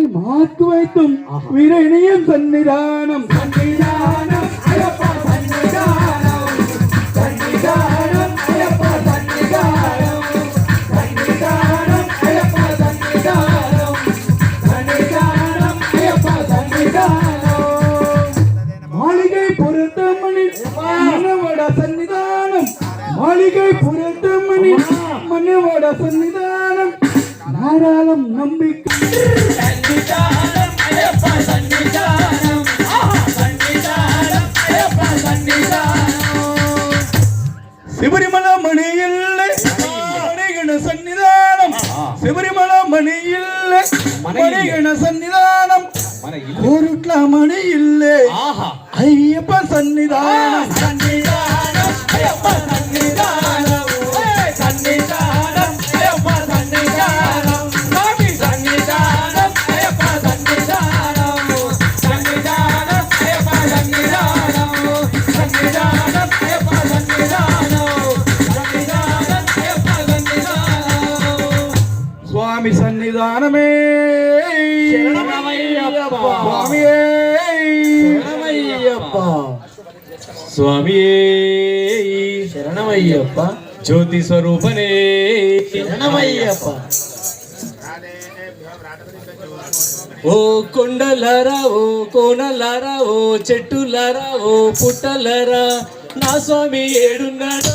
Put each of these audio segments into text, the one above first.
நம்மை மாற்று வைத்தும் விரணியும் சன்னிதானம் சன்னிதானம் ஐயப்பா சன்னிதானம் சன்னிதானம் ஐயப்பா சன்னிதானம் சன்னிதானம் ஐயப்பா சன்னிதானம் சன்னிதானம் ஐயப்பா சன்னிதானம் மாளிகை பொருத்தமணி மனவட சன்னிதானம் மாளிகை பொருத்தமணி மனவட சன்னிதானம் தாராளம் நம்பிக்கை. சிபரிமல மணி இல்லை மணிகண சன்னிதானம். சிபரிமல மணி இல்லை மணிகண சன்னிதானம். ஒரு மணி இல்லை ஐயப்ப சன்னிதானம். స్వామి సన్నిధానమే. స్వామియే. స్వామియే. శరణమయ్యప్ప. జ్యోతి స్వరూపనే. శరణమయ్యప్ప. ఓ కొండలారా ఓ కోనలారా ఓ చెట్టులారా ఓ పుట్టలారా నా స్వామి ఏడున్నాడు.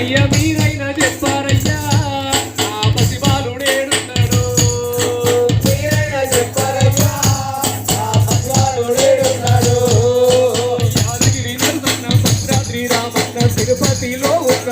అయ్య మీరైనా చెప్పారయ్యా. నా పసిబాలుడేడున్నాడు మీరైనా చెప్పారయ్యా యాదగిరి భద్రాద్రి రామన్న తిరుపతిలో ఉన్న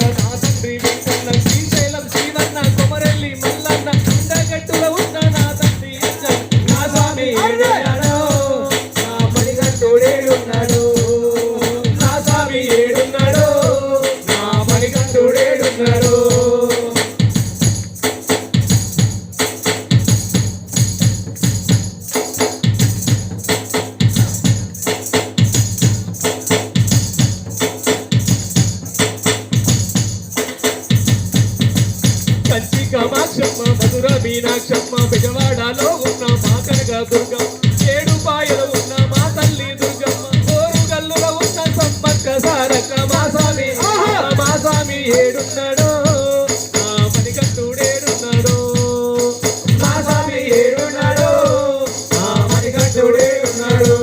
మధుర మీనాక్షమ్మ బెజవాడలో ఉన్న మా కనక దుర్గమ్మ. ఏడు పాయలు ఉన్న మా తల్లి దుర్గమ్మ. కోరు గల్లులో ఉన్న సమ్మక్క సారక్క మా స్వామి. మా స్వామి ఏడున్నాడో? ఆ మణికంఠుడేడున్నాడో మా స్వామి ఏడున్నాడో? ఆ మణికంఠుడేడున్నాడో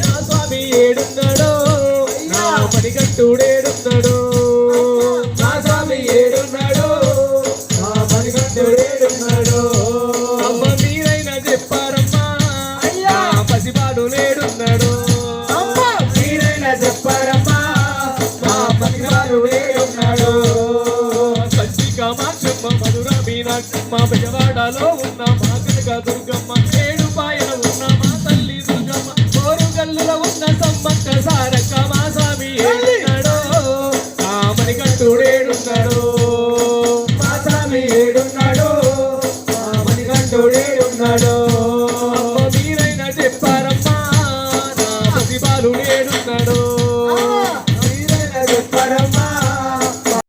నా స్వామి ఏడున్నాడో? నా మణికంఠుడేడున్నాడో మా పసిపాడు